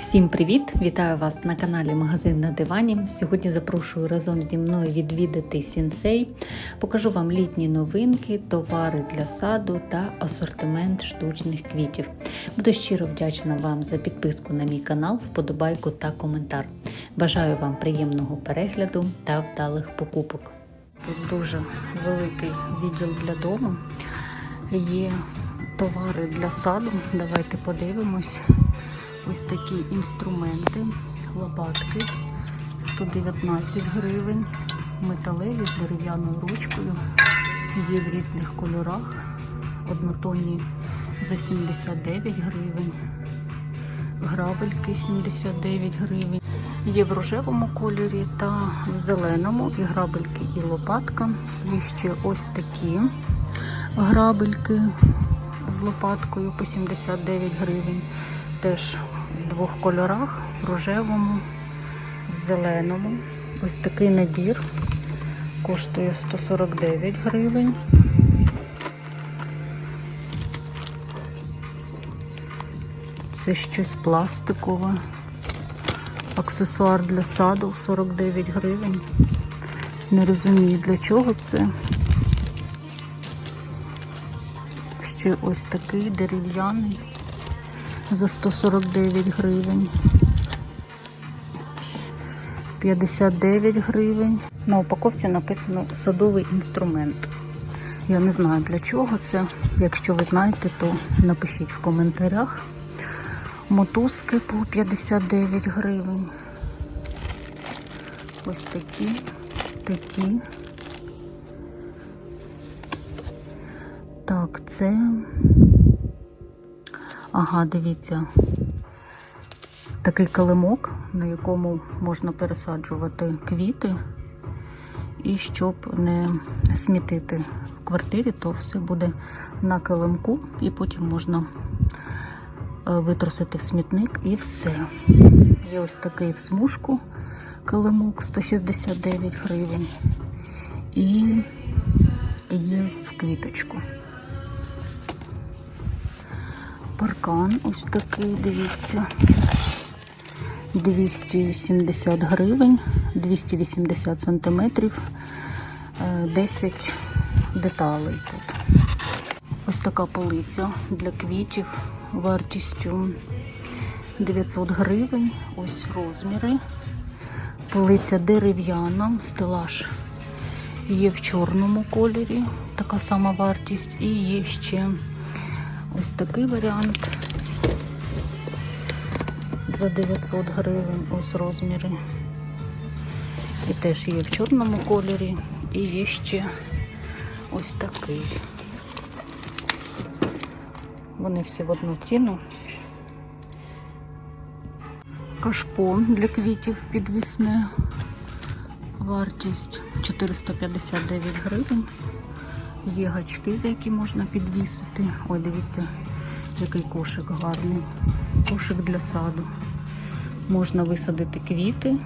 Всім привіт! Вітаю вас на каналі Магазин на дивані. Сьогодні запрошую разом зі мною відвідати Сінсей. Покажу вам літні новинки, товари для саду та асортимент штучних квітів. Буду щиро вдячна вам за підписку на мій канал, вподобайку та коментар. Бажаю вам приємного перегляду та вдалих покупок. Тут дуже великий відділ для дому. Є товари для саду. Давайте подивимось. Ось такі інструменти, лопатки 119 гривень, металеві з дерев'яною ручкою, є в різних кольорах, однотонні за 79 гривень, грабельки 79 гривень. Є в рожевому кольорі та в зеленому і грабельки, і лопатка. Є ще ось такі грабельки з лопаткою по 79 гривень. Теж в двох кольорах, в рожевому, в зеленому. Ось такий набір коштує 149 гривень. Це щось пластикове. Аксесуар для саду 49 гривень. Не розумію для чого це. Ще ось такий дерев'яний за 149 гривень. 59 гривень. На упаковці написано садовий інструмент. Я не знаю для чого це. Якщо ви знаєте, то напишіть в коментарях. Мотузки по 59 гривень. Ось такі, такі. Так, це. Ага, дивіться, такий килимок, на якому можна пересаджувати квіти. І щоб не смітити в квартирі, то все буде на килимку, і потім можна витрусити в смітник і все. Є ось такий в смужку килимок 169 гривень. І є в квіточку. Паркан ось такий, дивіться. 270 гривень, 280 сантиметрів, 10 деталей тут. Ось така полиця для квітів вартістю 900 гривень. Ось розміри. Полиця дерев'яна, стелаж є в чорному кольорі, така сама вартість, і є ще Ось такий варіант за 900 гривень, ось розміри. І теж є в чорному кольорі, і є ще ось такий. Вони всі в одну ціну. Кашпо для квітів підвісне. Вартість 459 гривень. Є гачки, за які можна підвісити. Ой, дивіться, який кошик гарний. Кошик для саду. Можна висадити квіти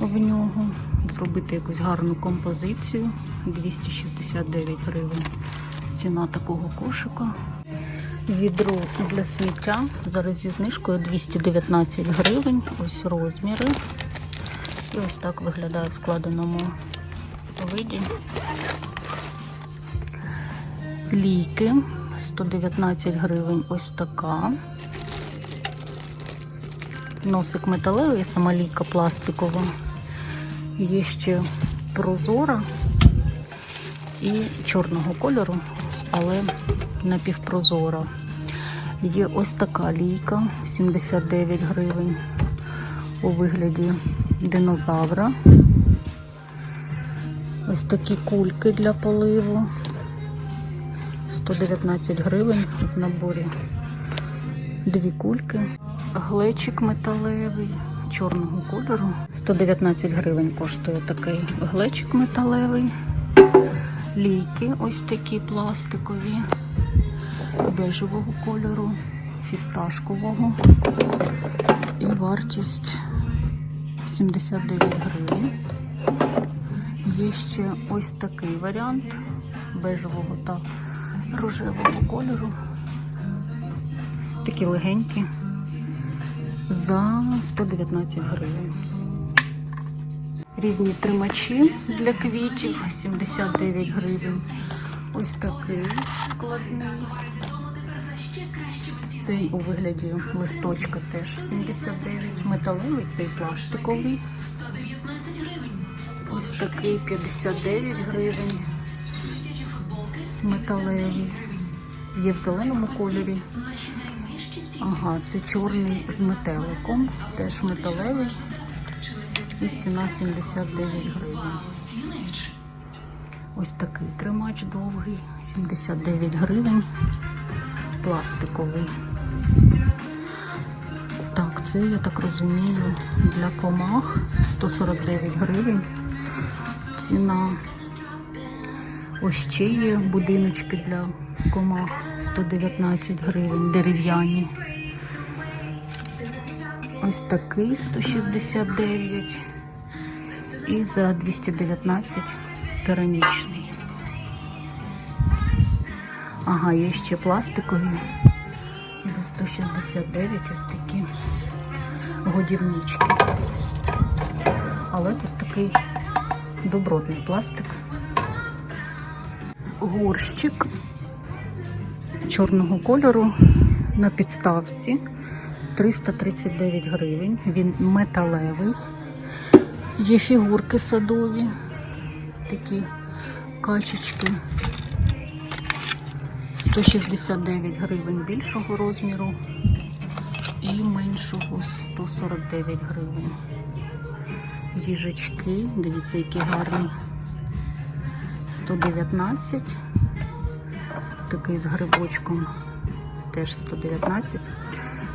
в нього, зробити якусь гарну композицію. 269 гривень. Ціна такого кошика. Відро для сміття. Зараз зі знижкою 219 гривень. Ось розміри. І ось так виглядає в складеному виді. Ліки 119 гривень ось така. Носик металевий, сама лійка пластикова. Є ще прозора і чорного кольору, але напівпрозора. Є ось така лійка 79 гривень у вигляді динозавра. Ось такі кульки для поливу. 119 гривень в наборі. Дві кульки. Глечик металевий, чорного кольору. 119 гривень коштує такий глечик металевий. Лійки ось такі пластикові, бежевого кольору, фісташкового. І вартість 79 гривень. Є ще ось такий варіант бежевого та рожевого кольору. Такі легенькі, за 119 гривень. Різні тримачі для квітів 79 гривень. Ось такий складний. Цей у вигляді листочка теж 79. Металевий, цей пластиковий. Ось такий 59 гривень. Металевий. Є в зеленому кольорі. Ага, це чорний з метеликом. Теж металевий. І ціна 79 гривень. Ось такий тримач довгий, 79 гривень. Пластиковий. Так, це, я так розумію, для комах 149 гривень. Ціна. Ось ще є будиночки для комах 119 гривень, дерев'яні. Ось такий 169 і за 219 керамічний. Ага, є ще пластикові. За 169 ось такі годівнички. Але тут такий добротний пластик. Горщик чорного кольору на підставці 339 гривень. Він металевий. Є фігурки садові, такі качечки. 169 гривень більшого розміру і меншого 149 гривень. Їжачки, дивіться, які гарні. 119. Такий з грибочком теж 119.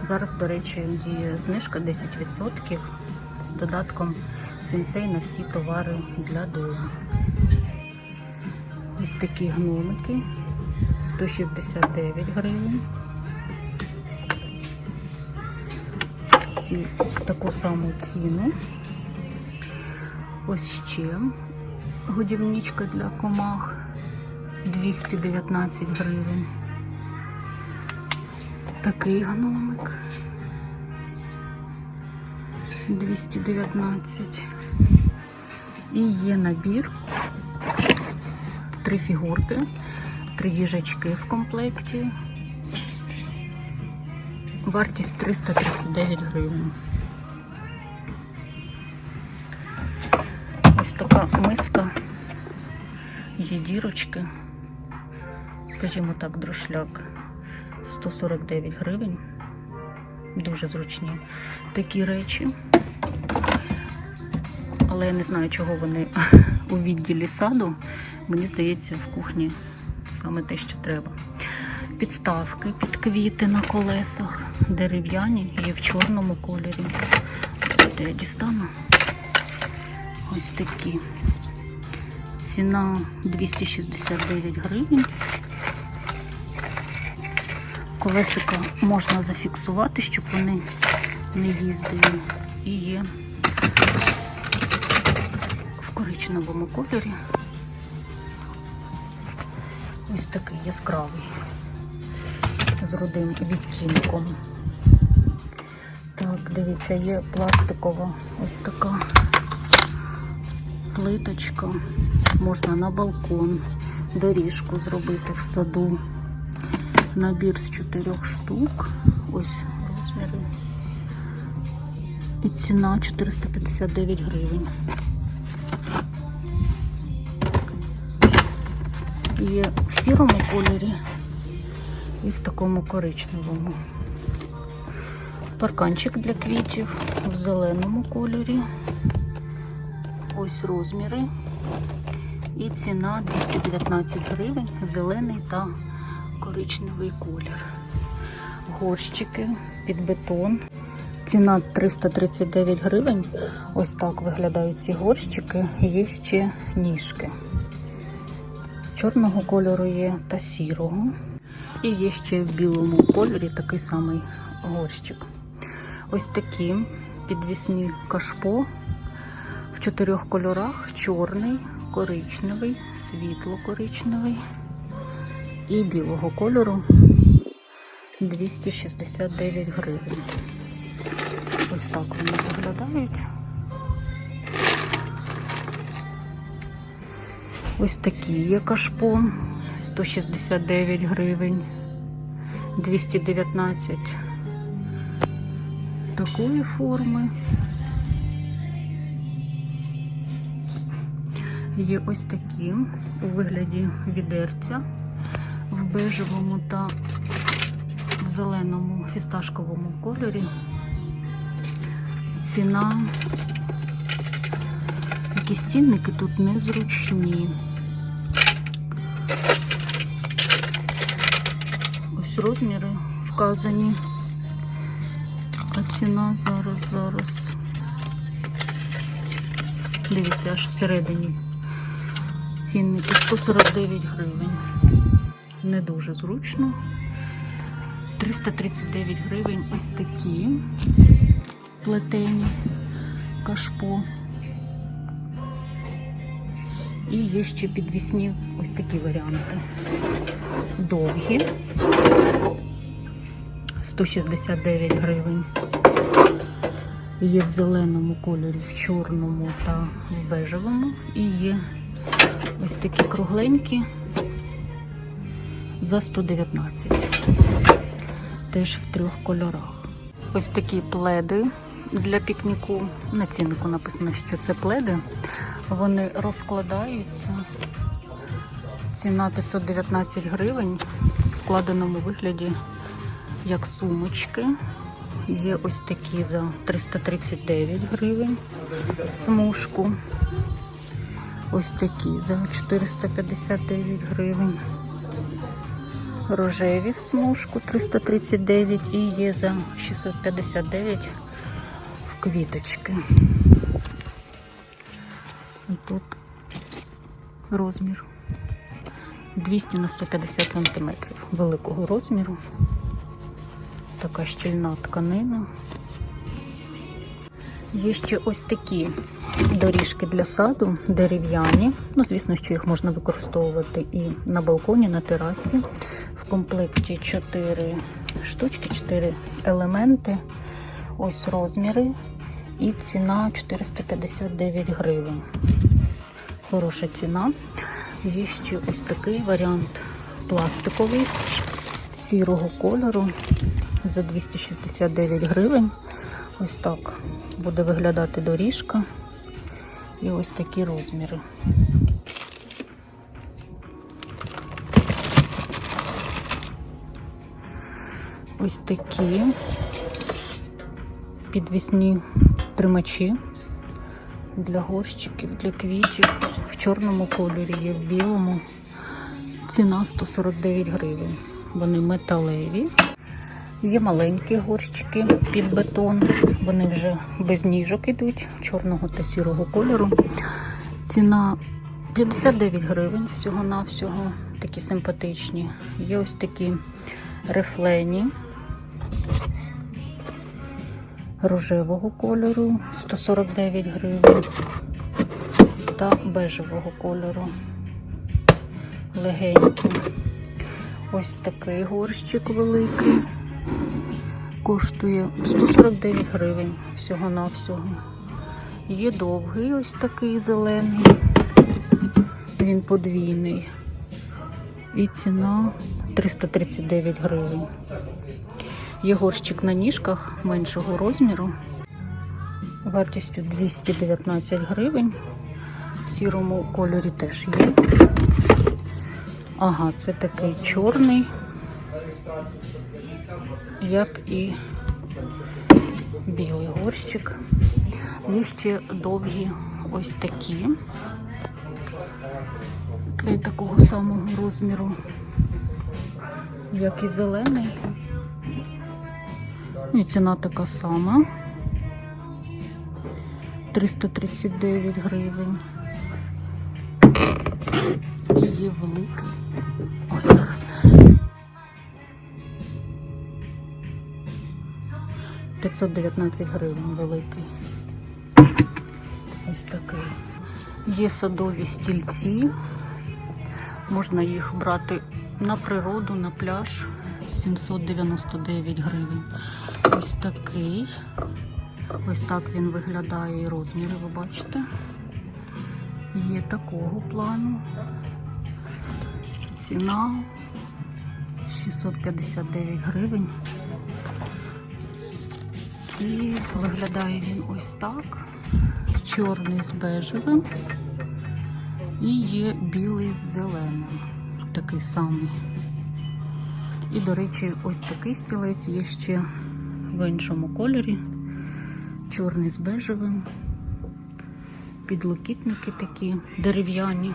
Зараз, до речі, діє знижка 10% з додатком сенсей на всі товари для дому. Ось такі гномики 169 гривень. Ці в таку саму ціну. Ось ще годівничка для комах 219 гривень. Такий гномик 219. І є набір. Три фігурки, три їжачки в комплекті. Вартість 339 гривень. Така миска, є дірочки, скажімо так, друшляк 149 гривень. Дуже зручні такі речі. Але я не знаю, чого вони у відділі саду. Мені здається, в кухні саме те, що треба. Підставки під квіти на колесах, дерев'яні, є в чорному кольорі. От я дістану. Ось такі. Ціна 269 гривень. Колесика можна зафіксувати, щоб вони не їздили. І є в коричневому кольорі. Ось такий яскравий з рудим відтінком. Так, дивіться, є пластикова ось така плиточка. Можна на балкон, доріжку зробити в саду. Набір з чотирьох штук. Ось розміри. І ціна 459 гривень. Є в сірому кольорі і в такому коричневому. Парканчик для квітів в зеленому кольорі. Ось розміри. І ціна 219 гривень, зелений та коричневий колір. Горщики під бетон. Ціна 339 гривень. Ось так виглядають ці горщики. Є ще ніжки. Чорного кольору є та сірого. І є ще в білому кольорі такий самий горщик. Ось такі підвісні кашпо чотирьох кольорах: чорний, коричневий, світло-коричневий і білого кольору 269 гривень. Ось так вони виглядають. Ось такі є кашпо 169 гривень, 219 такої форми. Є ось такі у вигляді відерця в бежевому та в зеленому фісташковому кольорі. Ціна. Якісь цінники тут незручні. Ось розміри вказані. А ціна зараз, зараз. Дивіться, аж всередині. Цінники 149 гривень. Не дуже зручно. 339 гривень ось такі плетені кашпо. І є ще підвісні ось такі варіанти. Довгі. 169 гривень. Є в зеленому кольорі, в чорному та в бежевому. І є ось такі кругленькі за 119. Теж в трьох кольорах. Ось такі пледи для пікніку. На ціннику написано, що це пледи. Вони розкладаються. Ціна 519 гривень в складеному вигляді як сумочки. Є ось такі за 339 гривень смужку. Ось такі за 459 гривень. Рожеві в смужку 339 і є за 659 в квіточки. І тут розмір 200 на 150 сантиметрів великого розміру. Така щільна тканина. Є ще ось такі доріжки для саду, дерев'яні. Ну, звісно, що їх можна використовувати і на балконі, на терасі. В комплекті 4 штучки, 4 елементи. Ось розміри. І ціна 459 гривень. Хороша ціна. Є ще ось такий варіант пластиковий сірого кольору за 269 гривень. Ось так буде виглядати доріжка. І ось такі розміри. Ось такі підвісні тримачі для горщиків, для квітів. В чорному кольорі є, в білому. Ціна 149 гривень. Вони металеві. Є маленькі горщики під бетон. Вони вже без ніжок ідуть, чорного та сірого кольору. Ціна 59 гривень всього-навсього. Такі симпатичні. Є ось такі рифлені рожевого кольору 149 гривень та бежевого кольору. Легенькі. Ось такий горщик великий. Коштує 149 гривень всього-навсього. Є довгий ось такий зелений. Він подвійний. І ціна 339 гривень. Є горщик на ніжках меншого розміру. Вартістю 219 гривень. В сірому кольорі теж є. Ага, це такий чорний, як і білий горщик. Є ще довгі ось такі. Цей такого самого розміру, як і зелений. І ціна така сама. 339 гривень. І є великий. Ось зараз. 519 гривень великий. Ось такий. Є садові стільці. Можна їх брати на природу, на пляж. 799 гривень. Ось такий Ось так він виглядає і розміри, ви бачите. Є такого плану. Ціна 659 гривень. І виглядає він ось так. Чорний з бежевим. І є білий з зеленим. Такий самий. І, до речі, ось такий стілець є ще в іншому кольорі. Чорний з бежевим. Підлокітники такі дерев'яні.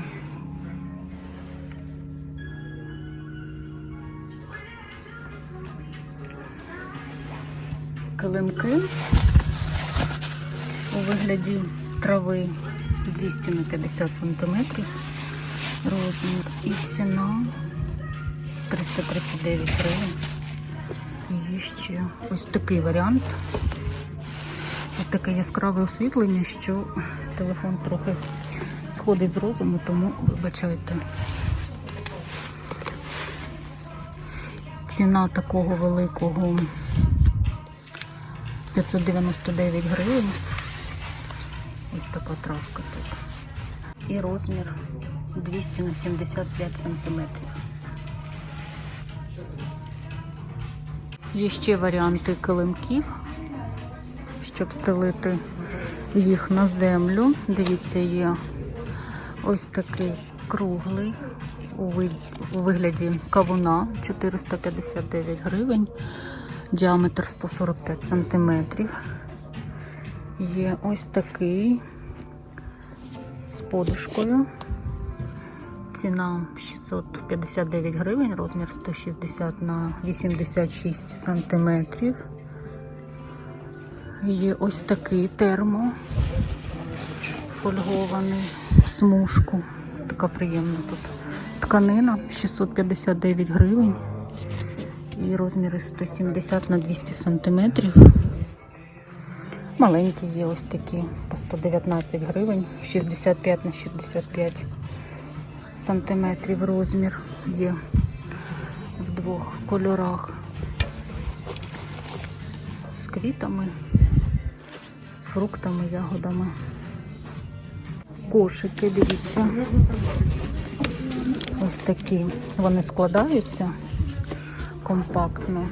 Килимки у вигляді трави 200 на 50 см розмір і ціна 339 гривень. І ще ось такий варіант. Ось таке яскраве освітлення, що телефон трохи сходить з розуму, тому вибачайте. Ціна такого великого 599 гривень. Ось така травка тут. І розмір 200 на 75 сантиметрів. Є ще варіанти килимків, щоб стелити їх на землю. Дивіться, є ось такий круглий у вигляді кавуна 459 гривень, діаметр 145 сантиметрів. Є ось такий з подушкою. Ціна 659 гривень, розмір 160 на 86 сантиметрів. Є ось такий термо фольгований в смужку. Така приємна тут тканина 659 гривень. І розміри 170 на 200 сантиметрів. Маленькі є ось такі по 119 гривень, 65 на 65 сантиметрів розмір є в двох кольорах з квітами, з фруктами, ягодами. Кошики, дивіться. Ось такі. Вони складаються компактно,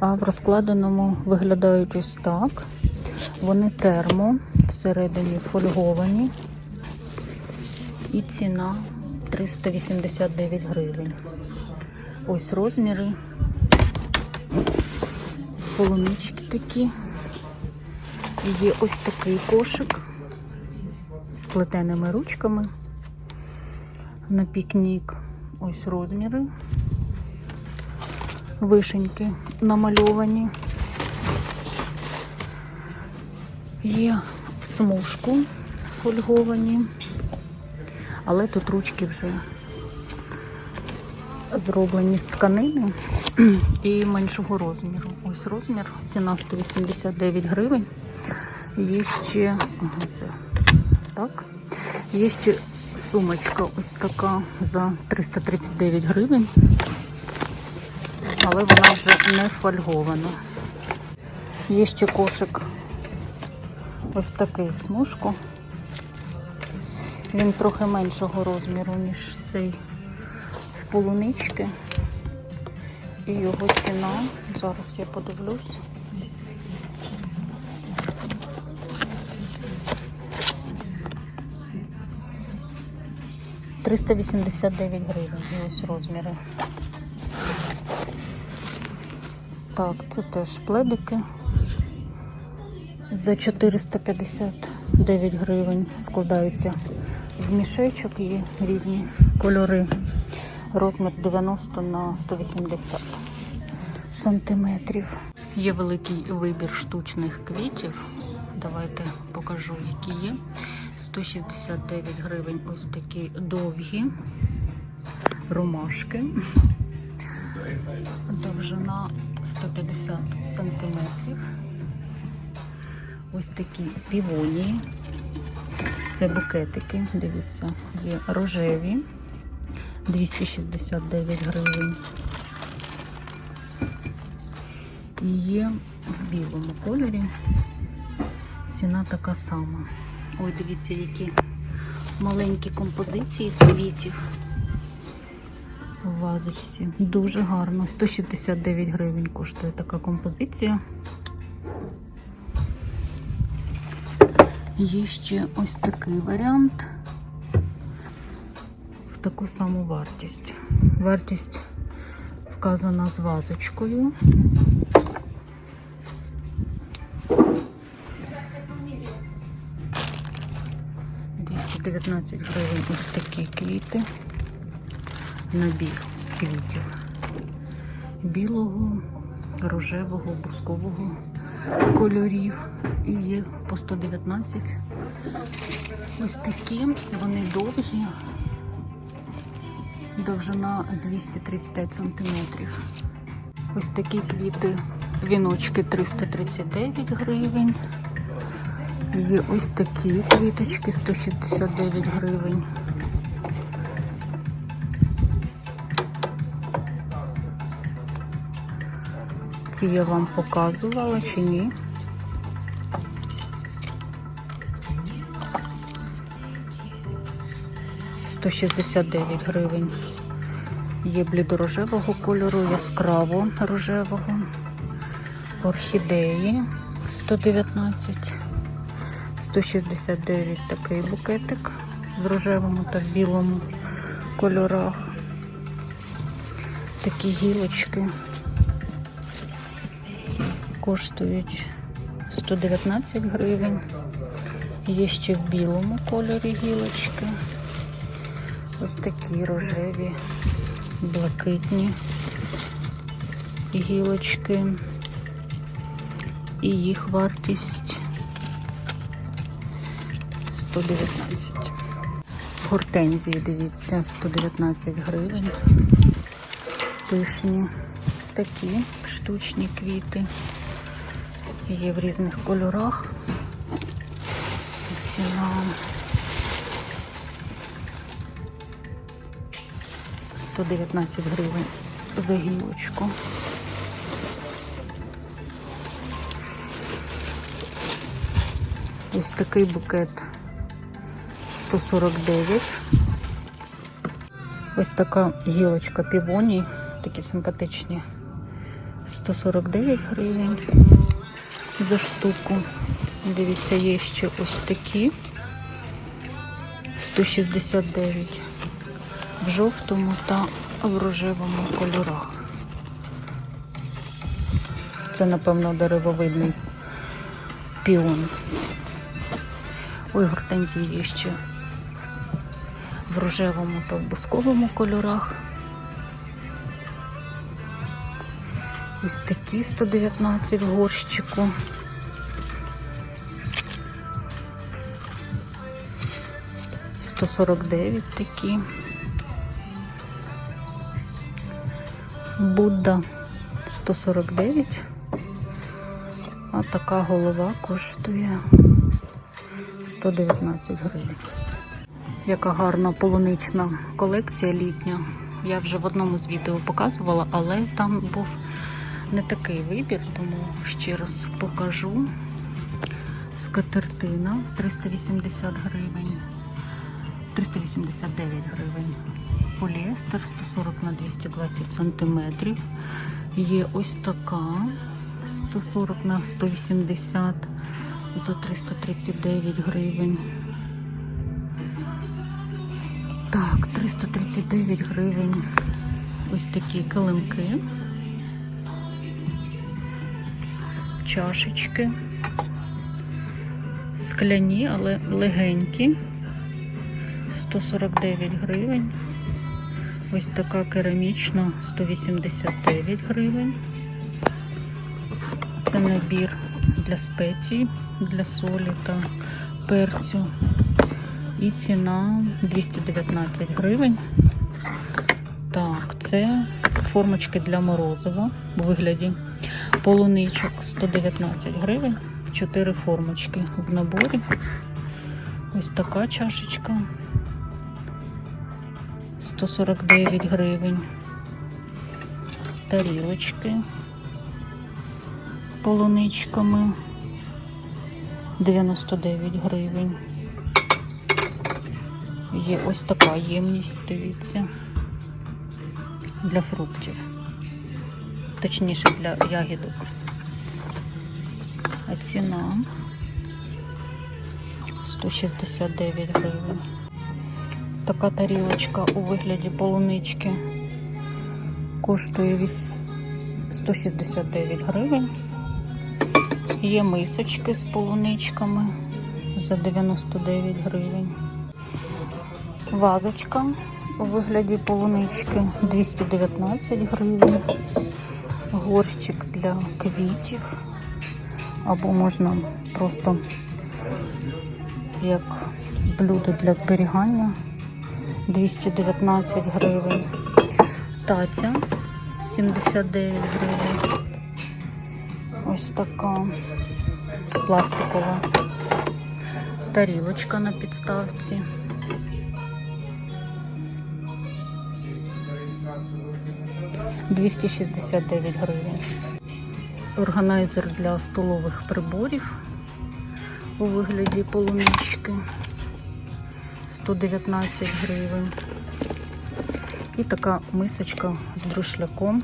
а в розкладеному виглядають ось так. Вони термо, всередині фольговані. І ціна 389 гривень. Ось розміри. Полунички такі. І є ось такий кошик з плетеними ручками на пікнік. Ось розміри. Вишеньки намальовані. Є в смужку фольговані. Але тут ручки вже зроблені з тканини і меншого розміру. Ось розмір, ціна 189 гривень. Є ще, це так. Є ще сумочка ось така за 339 гривень. Але вона вже не фольгована. Є ще кошик ось такий в смужку. Він трохи меншого розміру, ніж цей в полунички. І його ціна, зараз я подивлюсь. Триста вісімдесят дев'ять гривень. І ось розміри. Так, це теж пледики за 459 гривень складаються в мішечок і різні кольори. Розмір 90 на 180 сантиметрів. Є великий вибір штучних квітів. Давайте покажу, які є. 169 гривень ось такі довгі ромашки. Довжина 150 сантиметрів. Ось такі півонії. Це букетики, дивіться, є рожеві 269 гривень. І є в білому кольорі. Ціна така сама. Ой, дивіться, які маленькі композиції з квітів. Вазочці. Дуже гарно. 169 гривень коштує така композиція. Є ще ось такий варіант в таку саму вартість. Вартість вказана з вазочкою. 19 гривень ось такі квіти. Набір з квітів. Білого, рожевого, бускового кольорів. І є по 119. Ось такі, вони довгі. Довжина 235 сантиметрів. Ось такі квіти, віночки 339 гривень. Є ось такі квіточки 169 гривень. Ці я вам показувала чи ні? Сто шістдесят дев'ять гривень. Є блідорожевого кольору, яскраво рожевого, орхідеї 119, 169 такий букетик в рожевому та в білому кольорах. Такі гілочки коштують 119 гривень. Є ще в білому кольорі гілочки. Ось такі рожеві, блакитні гілочки. І їх вартість 119. Гортензії, дивіться, 119 гривень. Пишні такі штучні квіти. Є в різних кольорах. Ціна 119 гривень за гілочку. Ось такий букет 149. Ось така гілочка півоній, такі симпатичні. 149 гривень за штуку. Дивіться, є ще ось такі 169 в жовтому та в рожевому кольорах. Це, напевно, деревовидний піон. Ой, гортензії є ще в рожевому та в бусковому кольорах. Ось такі 119 в горщику. Сто сорок дев'ять такі. Будда 149. А така голова коштує 119 гривень. Яка гарна полунична колекція літня. Я вже в одному з відео показувала, але там був не такий вибір, тому ще раз покажу. Скатертина 380 гривень, 389 гривень. Поліестер 140 на 220 сантиметрів. Є ось така 140 на 180 за 339 гривень. Так, 339 гривень. Ось такі килимки. Чашечки. Скляні, але легенькі. 149 гривень. Ось така керамічна 189 гривень. Це набір для спецій, для солі та перцю. І ціна 219 гривень. Так, це формочки для морозива у вигляді полуничок 119 гривень. 4 формочки в наборі. Ось така чашечка 149 гривень. Тарілочки з полуничками 99 гривень. Є ось така ємність, дивіться, для фруктів. Точніше для ягідок. А ціна 169 гривень. Така тарілочка у вигляді полунички коштує 169 гривень. Є мисочки з полуничками за 99 гривень. Вазочка у вигляді полунички 219 гривень. Горщик для квітів. Або можна просто як блюдо для зберігання 219 гривень. Таця 79 гривень. Ось така пластикова тарілочка на підставці. Двісті шістдесят дев'ять гривень. Органайзер для столових приборів у вигляді полунички 119 гривень. І така мисочка з друшляком,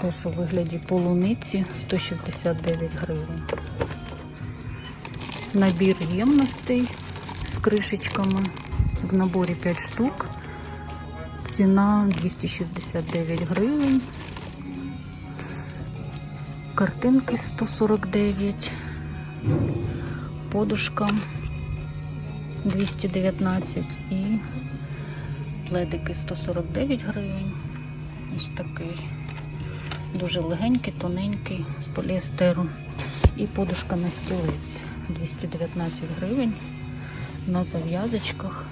теж у вигляді полуниці 169 гривень. Набір ємностей з кришечками. В наборі 5 штук. Ціна 269 гривень. Картинки 149. Подушка 219 і пледики 149 гривень. Ось такий. Дуже легенький, тоненький з поліестеру. І подушка на стілець 219 гривень на зав'язочках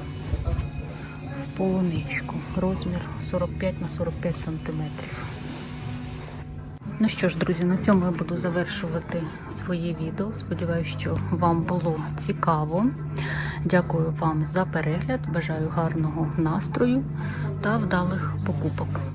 полуничку. Розмір 45 на 45 сантиметрів. Ну що ж, друзі, на цьому я буду завершувати своє відео. Сподіваюся, що вам було цікаво. Дякую вам за перегляд. Бажаю гарного настрою та вдалих покупок.